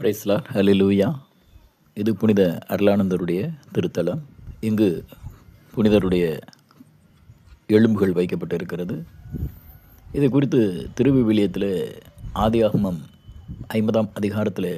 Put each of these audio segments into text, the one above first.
பிரைஸ்லா ஹலிலூயா இது புனித அருளானந்தருடைய திருத்தலம். இங்கு புனிதருடைய எலும்புகள் வைக்கப்பட்டிருக்கிறது. இது குறித்து திருவிவிலியத்தில் ஆதியாகமம் ஐம்பதாம் அதிகாரத்தில்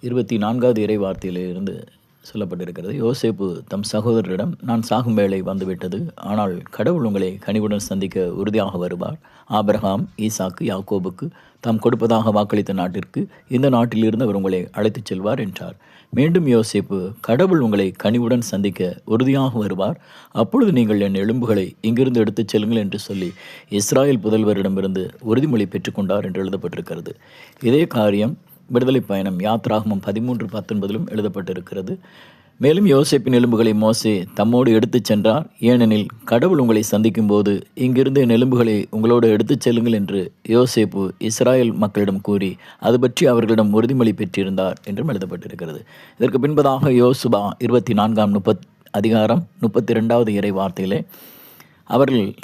இருபத்தி நான்காவது இறை வார்த்தையிலிருந்து சொல்லப்பட்டிருக்கிறது. யோசேப்பு தம் சகோதரரிடம் நான் சாகும் வேளை வந்துவிட்டது. ஆனால் கடவுள் உங்களை கனிவுடன் சந்திக்க உறுதியாக வருவார். ஆபிரகாம் ஈசாக்கு யாக்கோபுக்கு தாம் கொடுப்பதாக வாக்களித்த நாட்டிற்கு இந்த நாட்டிலிருந்து அவர் உங்களை அழைத்துச் செல்வார் என்றார். மீண்டும் யோசேப்பு கடவுள் உங்களை கனிவுடன் சந்திக்க உறுதியாக வருவார். அப்பொழுது நீங்கள் என் எலும்புகளை இங்கிருந்து எடுத்துச் செல்லுங்கள் என்று சொல்லி இஸ்ராயல் புதல்வரிடமிருந்து உறுதிமொழி பெற்றுக்கொண்டார் என்று எழுதப்பட்டிருக்கிறது. இதே காரியம் விடுதலை பயணம் யாத்ராகமம் பதிமூன்று பத்தொன்பதிலும் எழுதப்பட்டிருக்கிறது. மேலும் யோசிப்பின் எலும்புகளை மோசே தம்மோடு எடுத்துச் சென்றார் ஏனெனில் கடவுள் உங்களை சந்திக்கும் போது இங்கிருந்து என் எலும்புகளை உங்களோடு எடுத்துச் செல்லுங்கள் என்று யோசேப்பு இஸ்ராயேல் மக்களிடம் கூறி அது பற்றி அவர்களிடம் உறுதிமொழி பெற்றிருந்தார் என்றும் எழுதப்பட்டிருக்கிறது. இதற்கு பின்பதாக யோசுபா இருபத்தி நான்காம் முப்பத் அதிகாரம் முப்பத்தி ரெண்டாவது இறை வார்த்தையிலே அவர்கள்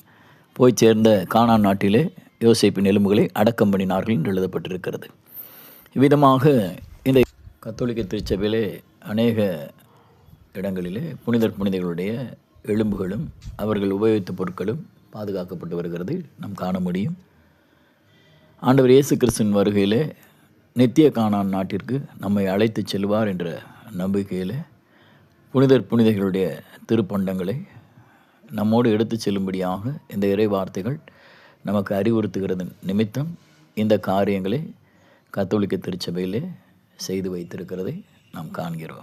போய் சேர்ந்த கானான் நாட்டிலே யோசேப்பின் எலும்புகளை அடக்கம் பண்ணினார்கள் என்று எழுதப்பட்டிருக்கிறது. இவ்விதமாக இந்த கத்தோலிக்க திருச்சபையிலே அநேக இடங்களிலே புனிதர் புனிதர்களுடைய எலும்புகளும் அவர்கள் உபயோகித்த பொருட்களும் பாதுகாக்கப்பட்டு வருகிறது. நாம் காண முடியும். ஆண்டவர் இயேசு கிறிஸ்துவின் வருகையிலே நித்திய காணான் நாட்டிற்கு நம்மை அழைத்து செல்வார் என்ற நம்பிக்கையில் புனிதர் புனிதர்களுடைய திருப்பண்டங்களை நம்மோடு எடுத்து செல்லும்படியாக இந்த இறை வார்த்தைகள் நமக்கு அறிவுறுத்துகிறது நிமித்தம். இந்த காரியங்களை கத்தோலிக்க திருச்சபையிலே செய்து வைத்திருக்கிறதை நாம் காண்கிறோம்.